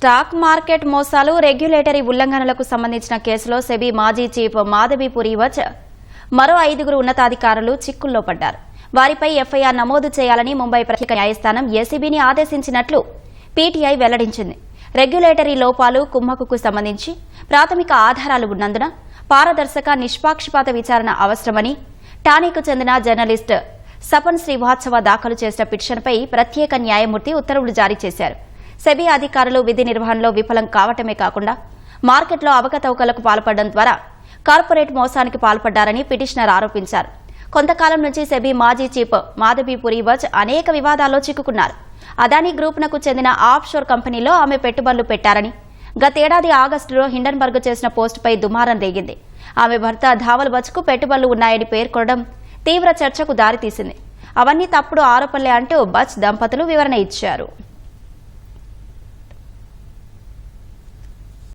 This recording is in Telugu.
స్టాక్ మార్కెట్ మోసాలు రెగ్యులేటరీ ఉల్లంఘనలకు సంబంధించిన కేసులో సెబీ మాజీ చీఫ్ మాధవి వచ్ మరో ఐదుగురు ఉన్నతాధికారులు చిక్కుల్లో పడ్డారు. వారిపై ఎఫ్ఐఆర్ నమోదు చేయాలని ముంబై ప్రత్యేక న్యాయస్థానం ఏసీబీని ఆదేశించినట్లు పీటీఐ వెల్లడించింది. రెగ్యులేటరీ లోపాలు కుమ్మకుకు సంబంధించి ప్రాథమిక ఆధారాలు ఉన్నందున పారదర్శక నిష్పాక్షపాత విచారణ అవసరమని టానీకు చెందిన జర్నలిస్ట్ సపన్ శ్రీవాత్సవ దాఖలు చేసిన పిటిషన్పై ప్రత్యేక న్యాయమూర్తి ఉత్తర్వులు జారీ చేశారు. సెబీ అధికారులు విధి నిర్వహణలో విఫలం కావటమే కాకుండా మార్కెట్లో అవకతవకలకు పాల్పడడం ద్వారా కార్పొరేట్ మోసానికి పాల్పడ్డారని పిటిషనర్ ఆరోపించారు. కొంతకాలం నుంచి సెబీ మాజీ చీఫ్ మాధవీపురి పురీవచ్ అనేక వివాదాల్లో చిక్కుకున్నారు. అదానీ గ్రూప్నకు చెందిన ఆఫ్షోర్ కంపెనీలో ఆమె పెట్టుబడులు పెట్టారని గతేడాది ఆగస్టులో హిండన్బర్గ్ చేసిన పోస్టుపై దుమారం రేగింది. ఆమె భర్త ధావల్ బచ్కు పెట్టుబడులు ఉన్నాయని పేర్కొనడం తీవ్ర చర్చకు దారితీసింది. అవన్నీ తప్పుడు ఆరోపణలే అంటూ బచ్ దంపతులు వివరణ ఇచ్చారు.